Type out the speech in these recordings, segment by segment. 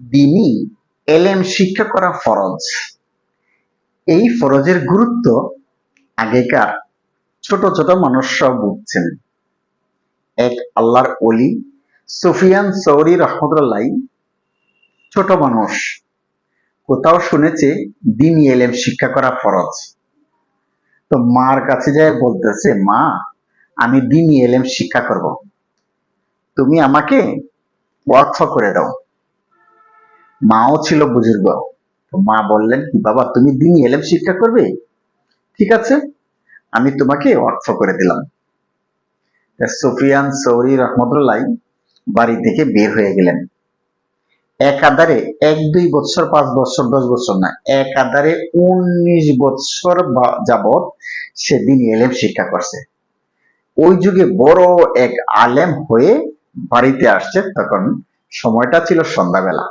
দিনই এলেম শিক্ষা করা ফরজ। এই ফরজের গুরুত্ব আগেকার ছোট ছোট মানুষরাও বুঝছেন। এক আল্লাহর অলি সুফিয়ান সৌরি রহমতুল্লাহ ছোট মানুষ, কোথাও শুনেছে দিনই এলেম শিক্ষা করা ফরজ। তো মার কাছে যায় বলতেছে, মা, আমি দিনই এলেম শিক্ষা করব। তুমি আমাকে ওয়াকফ করে দাও। মাও ছিল বুজুর্গ। মা বললেন, কি বাবা, তুমি দিনই এলেম শিক্ষা করবে? ঠিক আছে, আমি তোমাকে অর্থ করে দিলাম। সুফিয়ান সৌরি রহমতুল্লাহ বাড়ি থেকে বের হয়ে গেলেন। এক আধারে এক, দুই বছর পাঁচ বছর দশ বছর না, এক আধারে উনিশ বছর যাবৎ সে দিন এলেম শিক্ষা করছে। ওই যুগে বড় এক আলেম হয়ে বাড়িতে আসছে, তখন সময়টা ছিল সন্ধ্যাবেলা।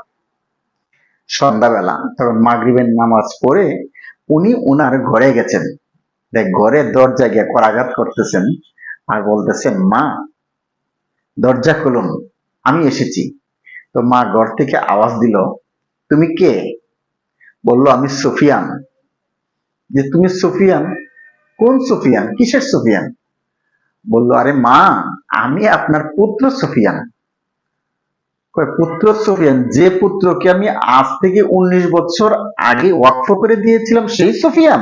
সন্ধ্যাবেলা, তখন মাগরিবের নামাজ পড়ে উনি উনার ঘরে গেছেন। ঘরে দরজা গিয়ে করাঘাত করতেছেন আর বলতেছেন, মা, দরজা খুলুন, আমি এসেছি। তো মা ঘর থেকে আওয়াজ দিল, তুমি কে? বলল, আমি সুফিয়ান। যে, তুমি সুফিয়ান? কোন সুফিয়ান? কিসের সুফিয়ান? বলল, আরে মা, আমি আপনার পুত্র সুফিয়ান। পুত্র সুফিয়ান, যে পুত্রকে আমি আজ থেকে উনিশ বছর আগে ওয়াকফ করে দিয়েছিলাম সেই সুফিয়ান।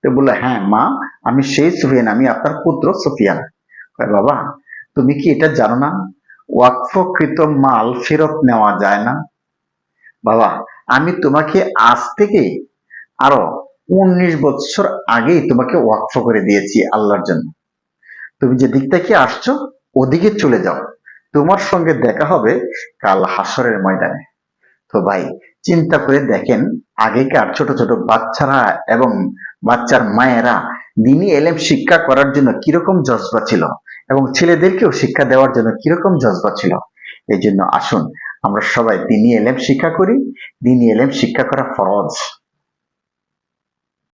তো বলল হ্যাঁ মা, আমি সেই সুফিয়ান, আমি আপনার পুত্র সুফিয়ান। বাবা, তুমি কি এটা জানো না? ওয়াকফকৃত মাল ফেরত নেওয়া যায় না। বাবা, আমি তোমাকে আজ থেকে আরও উনিশ বছর আগেই তোমাকে ওয়াকফ করে দিয়েছি আল্লাহর জন্য। তুমি যে দিক থেকে আসছো, ওদিকে চলে যাও। তোমার সঙ্গে দেখা হবে কাল হাসরের ময়দানে। তো ভাই, চিন্তা করে দেখেন, আগেকার ছোট ছোট বাচ্চারা এবং বাচ্চার মায়েরা দিনী এলেম শিক্ষা করার জন্য কীরকম জজবা ছিল এবং ছেলেদেরকেও শিক্ষা দেওয়ার জন্য কীরকম জজবা ছিল। এই জন্য আসুন, আমরা সবাই দিনী এলেম শিক্ষা করি, দিনী এলেম শিক্ষা করা ফরজ।